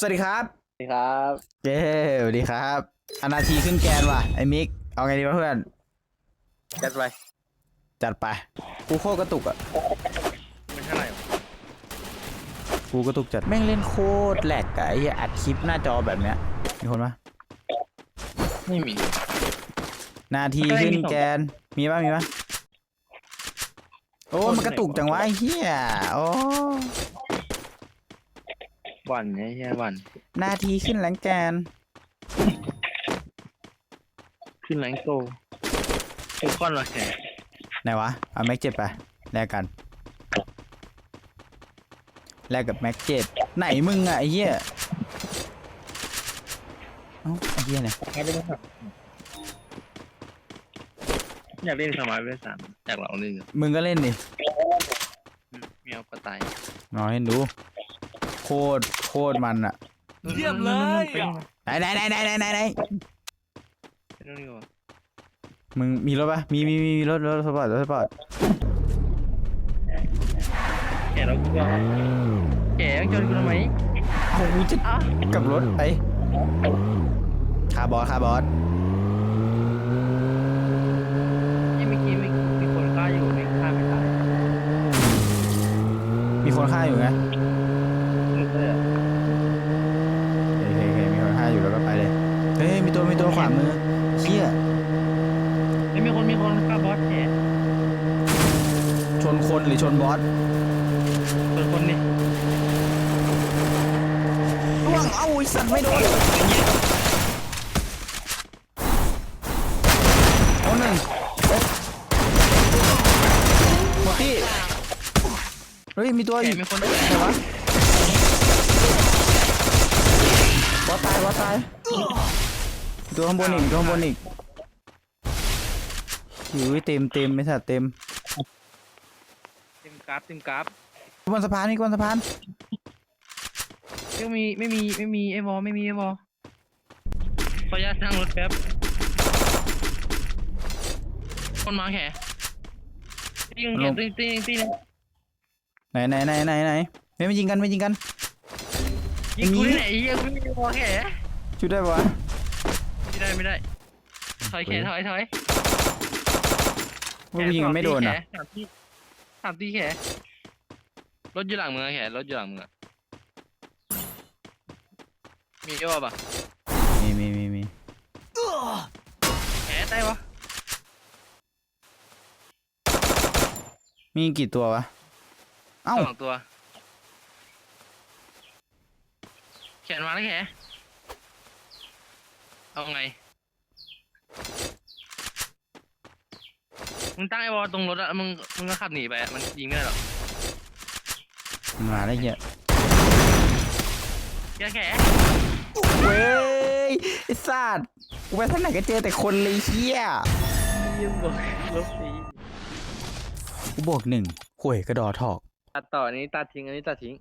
สวัสดีครับ สวัสดีครับเย้สวัสดีครับอนาทีขึ้นแกนว่ะไอ้มิก เอาไงดีวะเพื่อน จัดไป จัดไป กูโคตรกระตุกอะไม่เท่าไหร่หรอกกูกระตุกจัด แม่งเล่นโคตรแหลกอะไอ้เหี้ยอัดคลิปหน้าจอแบบเนี้ย มีคนปะไม่มี นาทีขึ้นแกน มีปะมีปะโอ้ มันกระตุกจังวะไอ้เหี้ย โอ้ วันไอ้เหี้ยวันนาทีขึ้นแหลงแกนขึ้นแรงโตทุกคนวะแกไหนวะเอาแม็กเจ็ดไปแลกกันแลกกับแม็กเจ็ดไหนมึงอะไอ้เหี้ยเอ้าไอ้เหี้ยเนี่ยอยากเล่นสามอยากเล่นสมาร์ทเวสามอยากลองเล่นอยู่มึงก็เล่นดิอืมเมียวก็ตายนอนให้ดูโคตรโคตรมันอะเยี่ยมเลยไหนไหนไหนไหนไหนไหนไหนไปนู่นดีกว่ามึงมีรถปะมีมีมีมีรถรถสปอร์ตรถสปอร์ตแกเรากูก็แกต้องชนกูทำไมโอ้กูจะอ้าวกลับรถไปคาร์บอสคาร์บอสยังเมื่อกี้มีมีคนฆ่าอยู่ไม่ฆ่าไม่ตายมีคนฆ่าอยู่ไง นึกเลยอะ เฮ้ยเฮ้ยเฮ้ยมีคนฆ่าอยู่แล้วก็ไปเลยเฮ้ยมี ตัวมีตัวขวามือเชี่ยเฮ้ยมีคนมีคนฆ่าบอสแกชนคนหรือชนบอสส่วนคนนี่ร่วงเอ้าไอ้สัตว์ไม่โดนโอ้หนึ่งหมดที่เฮ้ยมีตัวแกอีกมีคนไหนวะบอสตายบอสตายมี ตัวข้างบนอีกมีตัวข้างบนอีกหิวเต็มเต็มไม่สัตว์เต็มเต็มกราฟเต็มกราฟบนสะพานนี่บนสะพานไม่มีไม่มีไม่มีไอ้บอไม่มีไอ้บอขออนุญาตนั่งรถแป๊บคนมาแข่ตีนึงแข่ตีตีนึงตีนึงไหนไหนไหนไหนไหนไม่ไม่ยิงกันไม่ยิงกันยิงกูที่ไหนไอ้เหี้ยกูไม่มีบอแข่ชุดได้ปะวะ ไม่ได้ไม่ได้ ถอยแข่ถอยถอยว่ากูยิงมันไม่โดนอะสามตีสามตีแข่รถอยู่หลังมึงอะแข่รถอยู่หลังมึงอะมีไอ้บอปะมีมีมีมีแข่ได้ปะมีกี่ตัววะ เอ้าสองตัว แขนมาแล้วแข เอาไง มึงตั้งไอ้บอลตรงรถอะมึง มึงก็ขับหนีไปอะมันยิงไม่ได้หรอกมาได้เหี้ยอะแกแขเว้ยไอ้สัตว์กูไปทางไหนก็เจอแต่คนเลยเฮียยิงบอกลบสีกูบวกหนึ่งข่วยกระดอทอกตัดต่ออันนี้ตัดทิ้งอันนี้ตัดทิ้ง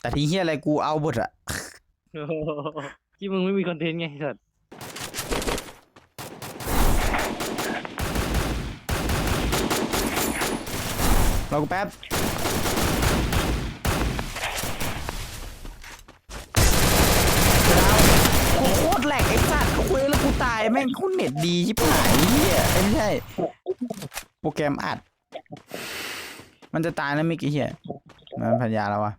แต่ทีเฮียอะไรกูเอาบทอะ ที่มึงไม่มีคอนเทนต์ไงไอ้สัตว์ รอกูแป๊บกูโคตรแหลกไอ้สัตว์คุยแล้วกูตายแม่งกูเน็ตดีชิบหายเฮียเอ้ยไม่ใช่โปรแกรมอัด มันจะตายแล้วมิกไอ้เฮียมันพันยาแล้ววะ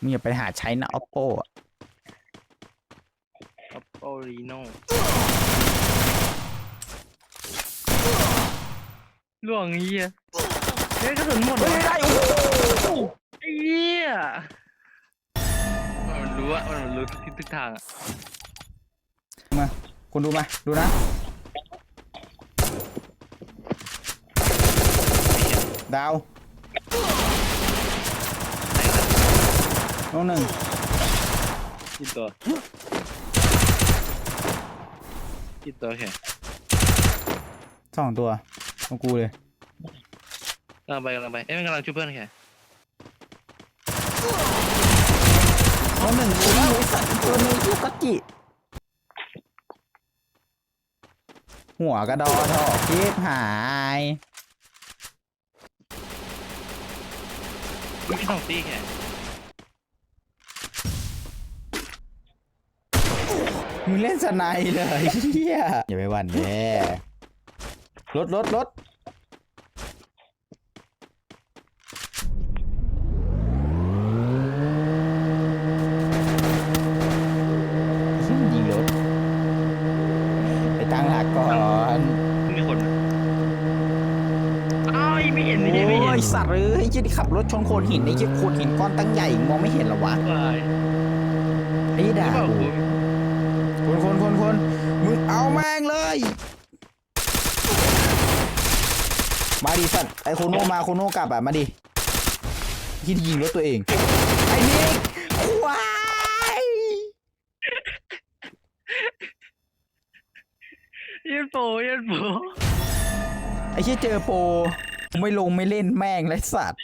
มึงอย่าไปหาใช้นะ oppo อะออปโปรีโน่ ล่วงไอ้เหี้ยเฮ้ยกระสุนหมดเฮ้ยว่ะได้โอ้โหไอ้เหี้ยมันรู้อะมันรู้ทุกทิศทุกทางอะมาคุณดูมา ดูนะดาวน้องหนึ่งกี่ตัวกี่ตัวแค่สองตัว ของกูเลยกำลังไปกำลังไป เอ้ยมันกำลังช่วยเพื่อนแค่ตัวหนึ่งตัวหนึ่งตัวหนึ่งยูกะกิ หัวกระดอทอคิดหายไม่ต้องตีแค่มึงเล่นสไนเลยเฮียอย่าไปวันแม่ รถรถรถเหี้ยยิงรถ ไปตั้งหลักก่อนมีคนไหมอ้าวไม่เห็นไม่โอ้ใช่ไม่เห็นยสัตว์เอ้ยยี่ที่ขับรถชนโขดหินไอ้ยี่โขดหินก้อนตั้งใหญ่มองไม่เห็นเหรอวะวายไอ้หรือด่าเปล่ากูกูคนคนคนคนมึงเอาแม่งเลย มาดิสัตว์ไอโคโนมาโคโนกลับอะมาดิยิงยิงรถตัวเอง ไอ้นิกควายยืนโปยืนโปไอ้เชี่ยเจอโปรไม่ลงไม่เล่นแม่งไรสัตว์